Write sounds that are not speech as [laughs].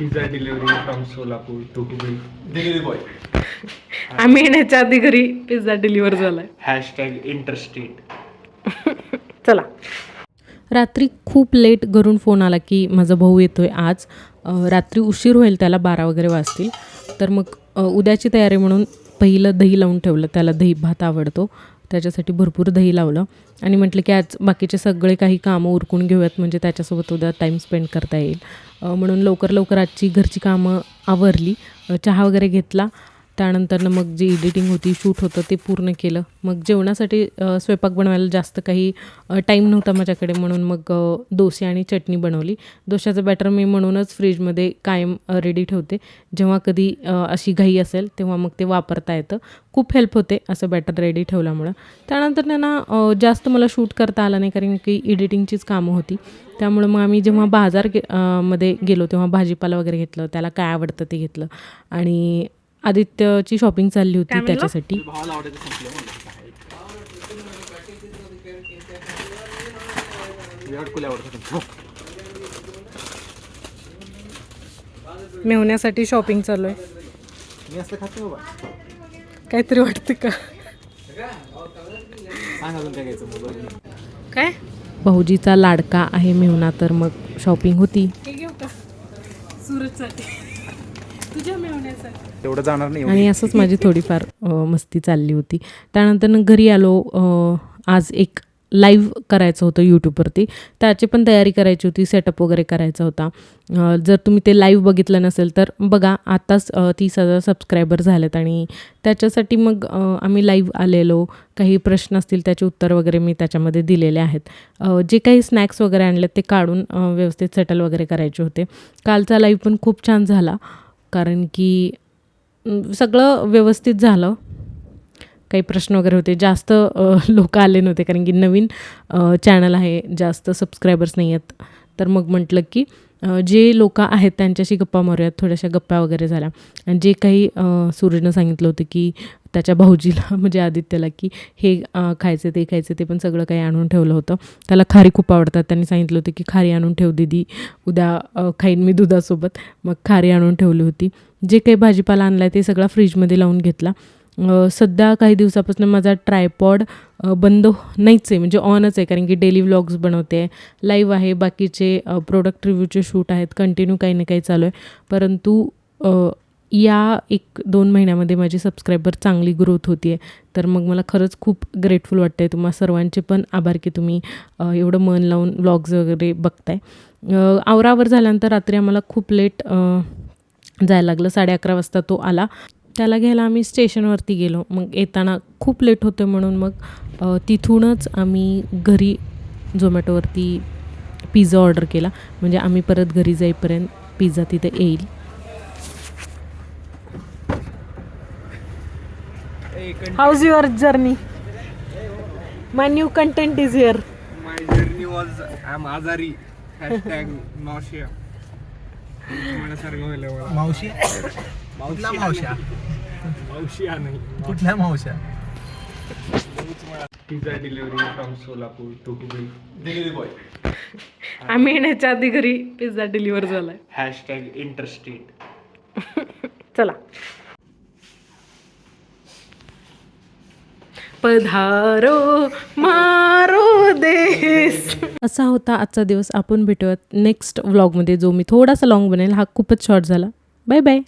Pizza delivery from Solapur to Hubli delivery boy आम्ही येण्याच्या आधी घरी पिझ्झा डिलिव्हर झालाय. हॅशटॅग इंटरस्टेट [laughs] चला. रात्री खूप लेट घरून फोन आला की माझा भाऊ येतोय आज. अ, रात्री उशीर होईल त्याला बारा वगैरे वाजतील. तर मग अ, उद्याची तयारी म्हणून पहिलं दही लावून ठेवलं. त्याला दही भात आवडतो. त्याच्यासाठी भरपूर दही लावलं. आणि म्हटलं की आज बाकीचे सगळे काही कामं उरकून घेऊयात म्हणजे त्याच्यासोबत उद्या टाईम स्पेंड करता येईल. म्हणून लवकर लवकर आजची घरची कामं आवरली. चहा वगैरे घेतला. त्यानंतरनं मग जी एडिटिंग होती शूट होतं ते पूर्ण केलं. मग जेवणासाठी स्वयंपाक बनवायला जास्त काही टाईम नव्हता माझ्याकडे. म्हणून मग दोसे डोसे आणि चटणी बनवली. डोश्याचं बॅटर मी म्हणूनच फ्रीजमध्ये कायम रेडी ठेवते. जेव्हा कधी अशी घाई असेल तेव्हा मग ते वापरता येतं. खूप हेल्प होते असं बॅटर रेडी ठेवल्यामुळं. त्यानंतर त्यांना जास्त मला शूट करता आलं नाही कारण की एडिटिंगचीच कामं होती. त्यामुळं मग आम्ही जेव्हा बाजार गे मध्ये गेलो तेव्हा भाजीपाला वगैरे घेतलं त्याला काय आवडतं ते घेतलं. आणि आदित्यची शॉपिंग चालली होती त्याच्यासाठी. मेवण्यासाठी शॉपिंग चालू आहे. मी असं खाते बाबा. काहीतरी वाटतं का? काय भाऊजीचा लाडका आहे मेहुणा तर मग शॉपिंग होती. तेवढं जाणार नाही आणि असंच माझी थोडीफार मस्ती चालली होती. त्यानंतर घरी आलो आज एक लाईव्ह करायचं होतं यूट्यूबवरती त्याची पण तयारी करायची होती सेटअप वगैरे करायचा होता. जर तुम्ही ते लाईव्ह बघितलं नसेल तर बघा आताच अ, तीस हजार सबस्क्रायबर झालेत आणि त्याच्यासाठी मग आम्ही लाईव्ह आलेलो. काही प्रश्न असतील त्याचे उत्तर वगैरे मी त्याच्यामध्ये दिलेले आहेत. जे काही स्नॅक्स वगैरे आणलेत ते काढून व्यवस्थित सेटल वगैरे करायचे होते. कालचा लाईव्ह पण खूप छान झाला. कारण की सगळं व्यवस्थित झालं. काही प्रश्न वगैरे होते. जास्त [laughs] लोक आले नव्हते कारण की नवीन चॅनल आहे. जास्त सबस्क्रायबर्स नाही आहेत. तर मग म्हटलं की जे लोक आहेत त्यांच्याशी गप्पा मारूयात थोड्याशा गप्पा वगैरे झाल्या. आणि जे काही सूरजनं सांगितलं होतं की त्याच्या भाऊजीला [laughs] म्हणजे आदित्यला की हे खायचं ते खायचं ते पण सगळं काही आणून ठेवलं होतं. त्याला खारी खूप आवडतात. त्यांनी सांगितलं होतं की खारी आणून ठेव दिदी उद्या खाईन मी दुधासोबत. मग खारी आणून ठेवली होती. जे काही भाजीपाला आणला आहे ते सगळा फ्रीजमध्ये लावून घेतला. सध्या काही दिवसापासून माझा ट्रायपॉड बंद हो-, नाहीच आहे म्हणजे ऑनच आहे कारण की डेली व्लॉग्स बनवते. लाईव्ह आहे बाकीचे प्रोडक्ट रिव्ह्यूचे शूट आहेत कंटिन्यू काही ना काही चालू आहे. परंतु या एक दोन महिन्यामध्ये माझी सबस्क्रायबर चांगली ग्रोथ होती आहे तर मग मला खरंच खूप ग्रेटफुल वाटतं आहे तुम्हा सर्वांचे पण आभार की तुम्ही एवढं मन लावून व्लॉग्स वगैरे बघताय. आवरावर झाल्यानंतर रात्री आम्हाला खूप लेट जायला लागलं. साडे अकरा वाजता तो आला. त्याला घ्यायला आम्ही स्टेशनवरती गेलो. मग येताना खूप लेट होतं म्हणून मग तिथूनच आम्ही घरी झोमॅटोवरती पिझ्झा ऑर्डर केला. म्हणजे आम्ही परत घरी जाईपर्यंत पिझ्झा तिथे येईल. How's your journey my new content is here my journey was I am आजारी हॅशटॅग मावशी? कुठल्या मावश्या मावशिया नाही कुठल्या मावश्या pizza delivery from Solapur to Hubli delivery boy आम्ही येण्याच्या आधी घरी पिझ्झा डिलिव्हर झालाय. हॅशटॅग इंटरस्टेट [laughs] चला. पधारो मारो देश. असा होता आजचा दिवस. आपण भेटूयात नेक्स्ट व्लॉगमध्ये जो मी थोडासा लॉंग बनेल हा खूपच शॉर्ट झाला. Bye bye